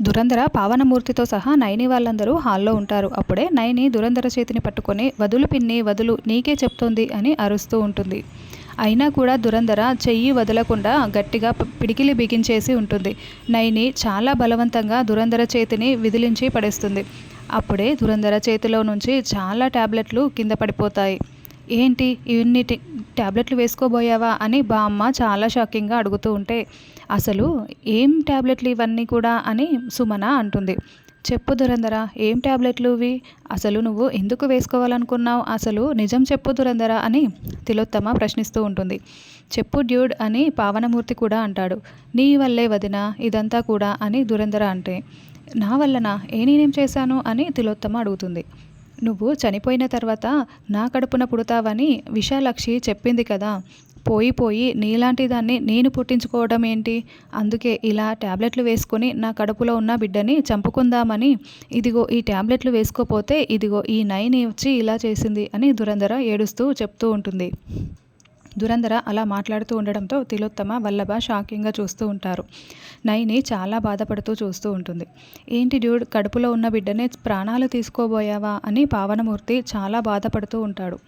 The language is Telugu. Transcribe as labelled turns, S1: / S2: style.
S1: దురంధర పావనమూర్తితో సహా నైని వాళ్ళందరూ హాల్లో ఉంటారు. అప్పుడే నైని దురంధర చేతిని పట్టుకొని వదులు పిన్ని వదులు నీకే చెప్తోంది అని అరుస్తూ ఉంటుంది. అయినా కూడా దురంధర చెయ్యి వదలకుండా గట్టిగా పిడికిలి బిగించేసి ఉంటుంది. నైని చాలా బలవంతంగా దురంధర చేతిని విదిలించి పడేస్తుంది. అప్పుడే దురంధర చేతిలో నుంచి చాలా ట్యాబ్లెట్లు కింద పడిపోతాయి. ఏంటి ఇవన్నీ ట్యాబ్లెట్లు వేసుకోబోయావా అని బామ్మ చాలా షాకింగ్గా అడుగుతూ ఉంటే అసలు ఏం ట్యాబ్లెట్లు ఇవన్నీ కూడా అని సుమన అంటుంది. చెప్పు దురంధర ఏం ట్యాబ్లెట్లు ఇవి? అసలు నువ్వు ఎందుకు వేసుకోవాలనుకున్నావు? అసలు నిజం చెప్పు దురంధర అని తిలోత్తమ ప్రశ్నిస్తూ ఉంటుంది. చెప్పు డ్యూడ్ అని పావనమూర్తి కూడా అంటాడు. నీ వల్లే వదిన ఇదంతా కూడా అని దురంధర అంటే నా వల్లనా? ఏ నేనేం చేశాను? అని తిలోత్తమ అడుగుతుంది. నువ్వు చనిపోయిన తర్వాత నా కడుపున పుడతావని విశాలక్షి చెప్పింది కదా. పోయి పోయి నీలాంటి దాన్ని నేను పుట్టించుకోవడం ఏంటి? అందుకే ఇలా ట్యాబ్లెట్లు వేసుకొని నా కడుపులో ఉన్న బిడ్డని చంపుకుందామని ఇదిగో ఈ ట్యాబ్లెట్లు వేసుకోపోతే ఇదిగో ఈ నైని వచ్చి ఇలా చేసింది అని దురంధర ఏడుస్తూ చెప్తూ ఉంటుంది. దురంధర అలా మాట్లాడుతూ ఉండడంతో తిలోత్తమ వల్లభ షాకింగ్గా చూస్తూ ఉంటారు. నైని చాలా బాధపడుతూ చూస్తూ ఉంటుంది. ఏంటి డ్యూడ్ కడుపులో ఉన్న బిడ్డనే ప్రాణాలు తీసుకోబోయావా అని పావనమూర్తి చాలా బాధపడుతూ ఉంటాడు.